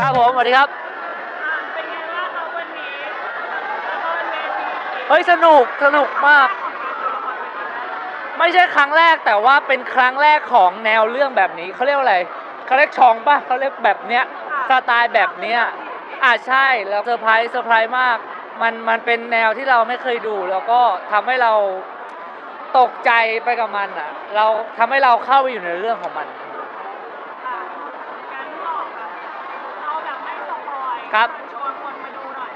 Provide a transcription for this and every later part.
ครับผมสวัสดีครับ เป็นไงบ้างคะวันนี้ละครเวทีเฮ้ยสนุกสนุกมาก ไม่ใช่ครั้งแรกแต่ว่าเป็นครั้งแรกของแนวเรื่องแบบนี้เขาเรียกว่าอะไรเขาเรียกชองป่ะเขาเรียกแบบเนี้ยสไตล์แบบเนี้ยอ่าใช่แล้วเซอร์ไพรส์เซอร์ไพรส์มาก มันมันเป็นแนวที่เราไม่เคยดู แล้วก็ทำให้เราตกใจไปกับมันอะ เราทำให้เราเข้าไปอยู่ในเรื่องของมัน อ่าการที่บอกแบบเราแบบไม่สปอย ครับชวนคนมาดูหน่อย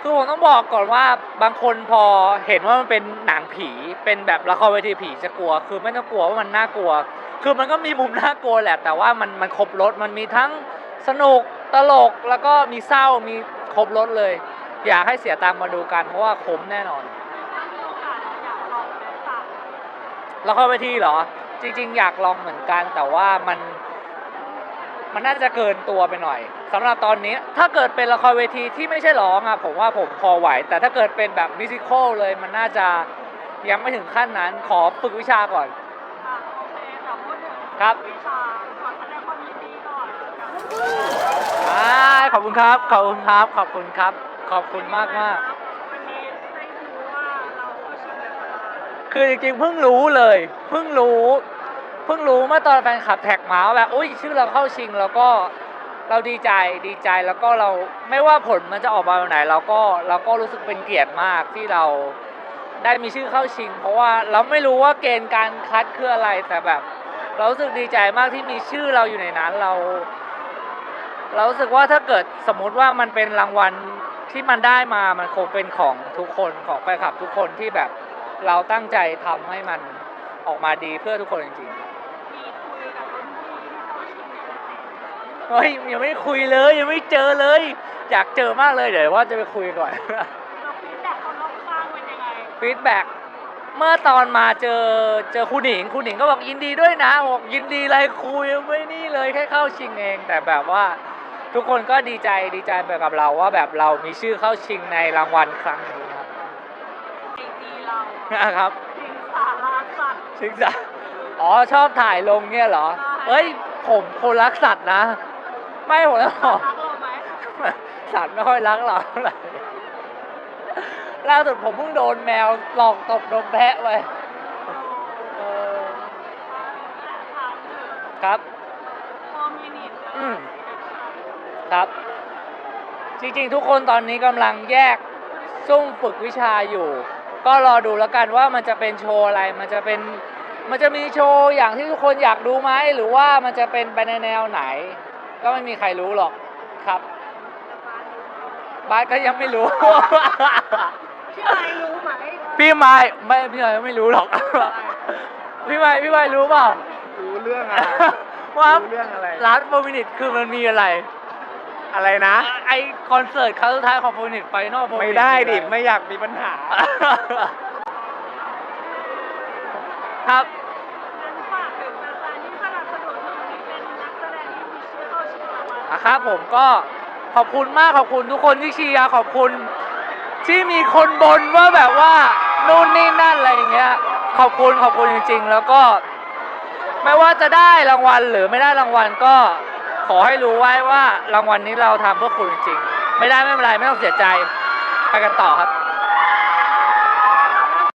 คือผมต้องบอกก่อนว่าบางคนพอเห็นว่ามันเป็นหนังผีเป็นแบบละครเวทีผีจะกลัว คือไม่ต้องกลัวว่ามันน่ากลัว คือมันก็มีมุมน่ากลัวแหละ แต่ว่ามันมันครบรถมันมีทั้งสนุกตลกแล้วก็มีเศร้ามีครบรถเลย อยากให้เสียตังค์มาดูกันเพราะว่าคุ้มแน่นอนถ้ามีโอกาสเราอยากลองไหมฝากละครเวทีเหรอ จริง ๆ อยากลองเหมือนกันแต่ว่ามัน มันน่าจะเกินตัวไปหน่อยสำหรับตอนนี้ถ้าเกิดเป็นละครเวทีที่ไม่ใช่ร้องอะผมว่าผมพอไหว แต่ถ้าเกิดเป็นแบบมิวสิควลเลยมันน่าจะยังไม่ถึงขั้นนั้นขอฝึกวิชาก่อน อะโอเคแต่พูดถึงครับ วิชาขอแสดงความยินดีก่อนกับอ่าขอบคุณครับ ขอบคุณครับ ขอบคุณครับ ขอบคุณมากมากวันนี้ได้รู้ว่าเราก็ชิงเลยค่ะๆคือจริงๆเพิ่งรู้เลย เพิ่งรู้ เพิ่งรู้เมื่อตอนแฟนคลับแท็กมาว่าแบบอุ้ยชื่อเราเข้าชิงแล้วก็เราดีใจดีใจแล้วก็เราไม่ว่าผลมันจะออกมาแบบไหน เราก็เราก็รู้สึกเป็นเกียรติมากที่เราได้มีชื่อเข้าชิง เพราะว่าเราไม่รู้ว่าเกณฑ์การคัดคืออะไรแต่แบบ เรารู้สึกดีใจมากที่มีชื่อเราอยู่ในนั้นเรา เรารู้สึกว่าถ้าเกิดสมมุติว่ามันเป็นรางวัลที่มันได้มามันคงเป็นของทุกคนของแฟนคลับทุกคนที่แบบเราตั้งใจทำให้มันออกมาดีเพื่อทุกคนจริงๆ มีคุยกับรุ่นพี่ที่เขาชิงในโปรเจกต์ เฮ้ยยังไม่ได้คุยเลยยังไม่เจอเลย อยากเจอมากเลยเดี๋ยวว่าจะไปคุยก่อน เราฟีดแบ็กเขารอบข้างเป็นยังไงฟีดแบ็กเมื่อตอนมาเจอเจอคุณหนิงคุณหนิงก็บอกยินดีด้วยนะบอกยินดีอะไรคุยไม่นี่เลยแค่เข้าชิงเอง แต่แบบว่าทุกคนก็ดีใจดีใจไปกับเราว่าแบบเรามีชื่อเข้าชิงในรางวัลครั้งนี้ครับไอจีเรานะครับสิงสาราสัตว์ชิงจ้ะอ๋อชอบถ่ายลงเนี่ยเหรอใช่เฮ้ยผมคนรักสัตว์นะ ไม่ผมแล้วบอกรักเราไหมสัตว์ไม่ค่อยรักเราเท่าไหร่ล่าสุดผมเพิ่งโดนแมวหลอกตบนมแพะไปเออและถามถึงครับโฟมินิตอืมครับ จริงๆ ทุกคนตอนนี้กำลังแยกซุ่มฝึกวิชาอยู่ ก็รอดูแล้วกันว่ามันจะเป็นโชว์อะไร มันจะเป็น มันจะมีโชว์อย่างที่ทุกคนอยากดูไหม หรือว่ามันจะเป็นไปในแนวไหน ก็ไม่มีใครรู้หรอกครับบาสก็ยังไม่รู้ พี่ไอรู้ไหมพี่ไม้ไม่พี่ไม้ไม่รู้หรอก พี่ไม้พี่ไม้รู้เปล่า รู้เรื่องอะไร ว่ารู้เรื่องอะไร ร้านโฟมินิตคือมันมีอะไร อะไรนะ ไอคอนเสิร์ตครั้งสุดท้ายของโฟมินิตไฟนอลโฟมินิตไม่ได้ดิ ไม่อยากมีปัญหา ครับ งั้นฝากถึงแฟนๆที่สนับสนุนที่เป็นนักแสดงที่มีชื่อเข้า ชิงรางวัลอะครับผมก็ขอบคุณมากขอบคุณทุกคนที่เชียร์ขอบคุณ ที่มีคนบนว่าแบบว่านู่นนี่นั่นอะไรอย่างเงี้ยขอบคุณขอบคุณจริง ๆ แล้วก็ ไม่ว่าจะได้รางวัลหรือไม่ได้รางวัลก็ขอให้รู้ไว้ว่ารางวัลนี้เราทำเพื่อคุณจริงๆไม่ได้ไม่เป็นไรไม่ต้องเสียใจไปกันต่อครับ